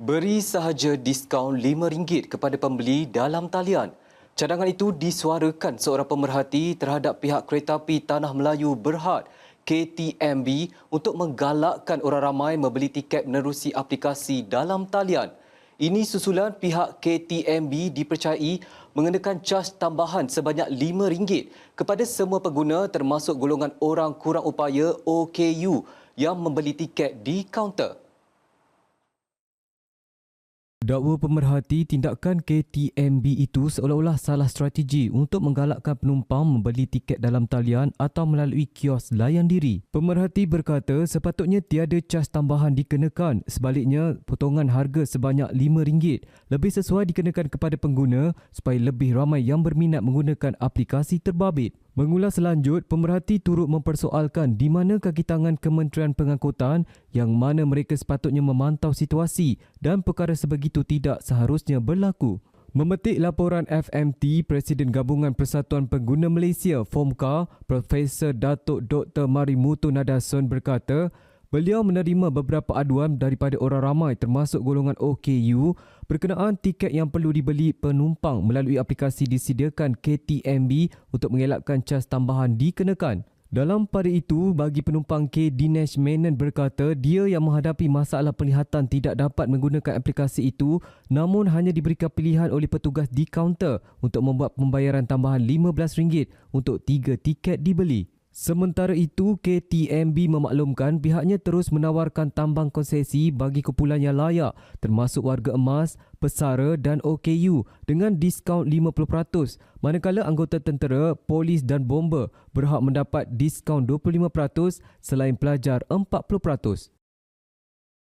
Beri sahaja diskaun RM5 kepada pembeli dalam talian. Cadangan itu disuarakan seorang pemerhati terhadap pihak kereta api Tanah Melayu Berhad KTMB untuk menggalakkan orang ramai membeli tiket menerusi aplikasi dalam talian. Ini susulan pihak KTMB dipercayai mengenakan caj tambahan sebanyak RM5 kepada semua pengguna termasuk golongan orang kurang upaya OKU yang membeli tiket di kaunter. Dakwa pemerhati tindakan KTMB itu seolah-olah salah strategi untuk menggalakkan penumpang membeli tiket dalam talian atau melalui kios layan diri. Pemerhati berkata sepatutnya tiada cas tambahan dikenakan, sebaliknya potongan harga sebanyak RM5 lebih sesuai dikenakan kepada pengguna supaya lebih ramai yang berminat menggunakan aplikasi terbabit. Mengulas lanjut, pemerhati turut mempersoalkan di mana kaki tangan Kementerian Pengangkutan yang mana mereka sepatutnya memantau situasi dan perkara sebegitu tidak seharusnya berlaku. Memetik laporan FMT, Presiden Gabungan Persatuan Pengguna Malaysia, FOMKA, Profesor Datuk Dr. Marimutu Nadasun berkata, Beliau menerima beberapa aduan daripada orang ramai termasuk golongan OKU berkenaan tiket yang perlu dibeli penumpang melalui aplikasi disediakan KTMB untuk mengelakkan cas tambahan dikenakan. Dalam pada itu, bagi penumpang K. Dinesh Menon berkata dia yang menghadapi masalah penglihatan tidak dapat menggunakan aplikasi itu namun hanya diberikan pilihan oleh petugas di kaunter untuk membuat pembayaran tambahan RM15 untuk tiga tiket dibeli. Sementara itu, KTMB memaklumkan pihaknya terus menawarkan tambang konsesi bagi kumpulan yang layak termasuk warga emas, pesara dan OKU dengan diskaun 50% manakala anggota tentera, polis dan bomba berhak mendapat diskaun 25% selain pelajar 40%.